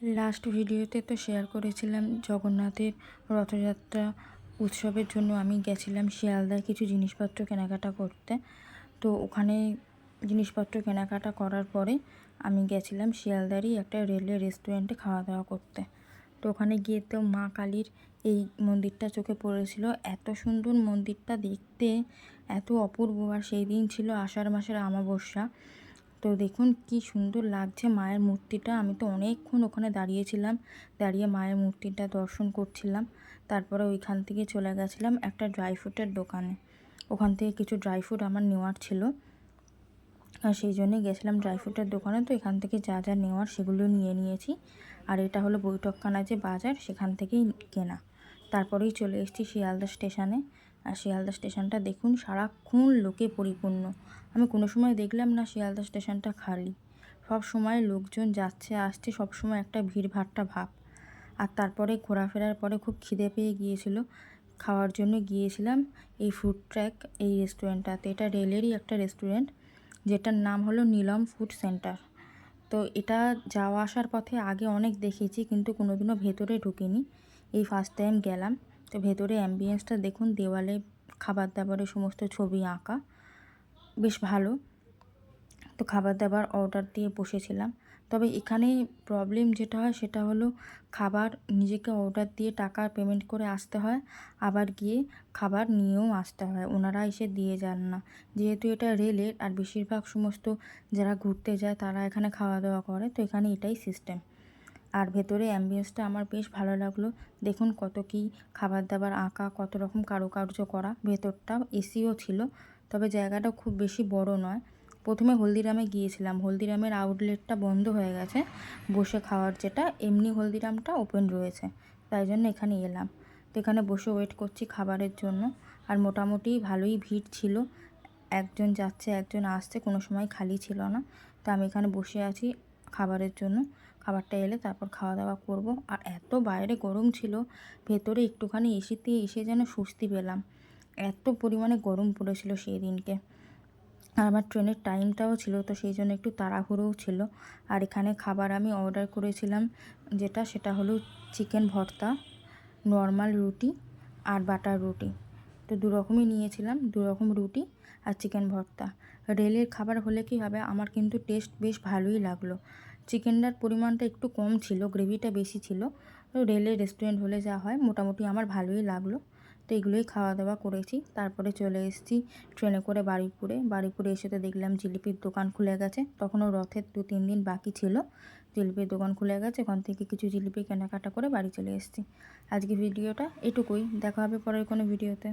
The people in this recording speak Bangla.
লাস্ট ভিডিওতে তো শেয়ার করেছিলাম জগন্নাথের রথযাত্রা উৎসবের জন্য আমি গেছিলাম শিয়ালদায় কিছু জিনিসপত্র কেনাকাটা করতে। তো ওখানে জিনিসপত্র কেনাকাটা করার পরে আমি গেছিলাম শিয়ালদারই একটা রেলওয়ে রেস্টুরেন্টে খাওয়া দাওয়া করতে। তো ওখানে গিয়ে তো মা কালীর এই মন্দিরটা চোখে পড়েছিল। এত সুন্দর মন্দিরটা দেখতে, এত অপূর্ব। আর সেই দিন ছিল আষাঢ় মাসের অমাবস্যা। তো দেখুন কি সুন্দর লাগছে মায়ের মূর্তিটা। আমি তো অনেকক্ষণ ওখানে দাঁড়িয়েছিলাম, দাঁড়িয়ে মায়ের মূর্তিটা দর্শন করছিলাম। তারপরে ওইখান থেকে চলে গেছিলাম একটা ড্রাই ফ্রুটের দোকানে। ওখান থেকে কিছু ড্রাই ফ্রুট আমার নেওয়ার ছিল। আর সেই জন্যই গেছিলাম ড্রাই ফ্রুটের দোকানে। তো এখান থেকে যা যা নেওয়ার সেগুলো নিয়ে নিয়েছি। আর এটা হলো বৈঠকখানা যে বাজার, সেখান থেকেই কেনা। তারপরেই চলে এসেছি শিয়ালদা স্টেশনে। আর শিয়ালদা স্টেশনটা দেখুন, সারাক্ষণ লোকে পরিপূর্ণ। আমি কোনো সময় দেখলাম না শিয়ালদা স্টেশনটা খালি। সব সময় লোকজন যাচ্ছে, আসছে, সব সময় একটা ভিড় ভাট্টা ভাব। আর তারপরে ঘোরাফেরার পরে খুব খিদে পেয়ে গিয়েছিল। খাওয়ার জন্য গিয়েছিলাম এই ফুড ট্র্যাক এই রেস্টুরেন্টটাতে এটা রেলেরই একটা রেস্টুরেন্ট যেটার নাম হলো নীলম ফুড সেন্টার তো এটা যাওয়া আসার পথে আগে অনেক দেখেছি, কিন্তু কোনোদিনও ভেতরে ঢুকিনি। এই ফার্স্ট টাইম গেলাম। তো ভেতরে অ্যাম্বিয়েন্সটা দেখুন, দেওয়ালে খাবার দাবারের সমস্ত ছবি আঁকা, বেশ ভালো। তো খাবার দাবার অর্ডার দিয়ে বসেছিলাম। তবে এখানে প্রবলেম যেটা হয়, সেটা হলো খাবার নিজেকে অর্ডার দিয়ে টাকা পেমেন্ট করে আসতে হয়, আবার গিয়ে খাবার নিয়েও আসতে হয়। ওনারা এসে দিয়ে যান না। যেহেতু এটা রেলের আর বেশিরভাগ সমস্ত যারা ঘুরতে যায়, তারা এখানে খাওয়া দাওয়া করে। তো এখানে এটাই সিস্টেম আর ভেতরে অ্যাম্বিয়েন্সটা আমার বেশ ভালো লাগল। দেখুন কত কি খাবার দাবার আঁকা, কত রকম কারুকার্য করা। ভেতরটা এসিও ছিল, তবে জায়গাটা খুব বেশি বড় নয়। প্রথমে হলদিরামে গিয়েছিলাম। হলদিরামের আউটলেটটা বন্ধ হয়ে গেছে। বসে খাওয়ার যেটা, এমনি হলদিরামটা ওপেন রয়েছে। তাই জন্য এখানে এলাম। তো এখানে বসে ওয়েট করছি খাবারের জন্য। আর মোটামুটি ভালোই ভিড় ছিল। একজন যাচ্ছে, একজন আসছে, কোনো সময় খালি ছিল না। তো আমি এখানে বসে আছি। খাবারের জন্য। খাবারটা এলে তারপর খাওয়া দাওয়া করব। আর এত বাইরে গরম ছিল, ভেতরে একটুখানি এসিতে এসে যেন স্বস্তি পেলাম। এত পরিমাণে গরম পড়েছিল সেই দিনকে আর আমার ট্রেনের টাইমটাও ছিল, তো সেই জন্য একটু তাড়াহুড়োও ছিল। আর এখানে খাবার আমি অর্ডার করেছিলাম, যেটা সেটা হলো চিকেন ভর্তা, নর্মাল রুটি আর বাটার রুটি। তো দু রকমই নিয়েছিলাম দু রকম রুটি আর চিকেন ভর্তা। রেলের খাবার হলে কি হবে? আমার কিন্তু টেস্ট বেশ ভালোই লাগল। চিকেনটার পরিমাণটা একটু কম ছিল গ্রেভিটা বেশি ছিল। তো রেলের রেস্টুরেন্ট হলে যা হয়, মোটামুটি আমার ভালোই লাগল। তো এগুলোই খাওয়া দাওয়া করেছি। তারপরে চলে এসেছি ট্রেনে করে বাড়িপুরে বাড়িপুরে এসে তো দেখলাম জিলিপির দোকান খুলে গেছে। তখনও রথের দু, তিন দিন বাকি ছিল। জিলিপির দোকান খুলে গেছে। ওখান থেকে কিছু জিলিপি কেনাকাটা করে বাড়ি চলে এসেছি। আজকে ভিডিওটা এটুকুই। দেখা হবে পরের কোনো ভিডিওতে।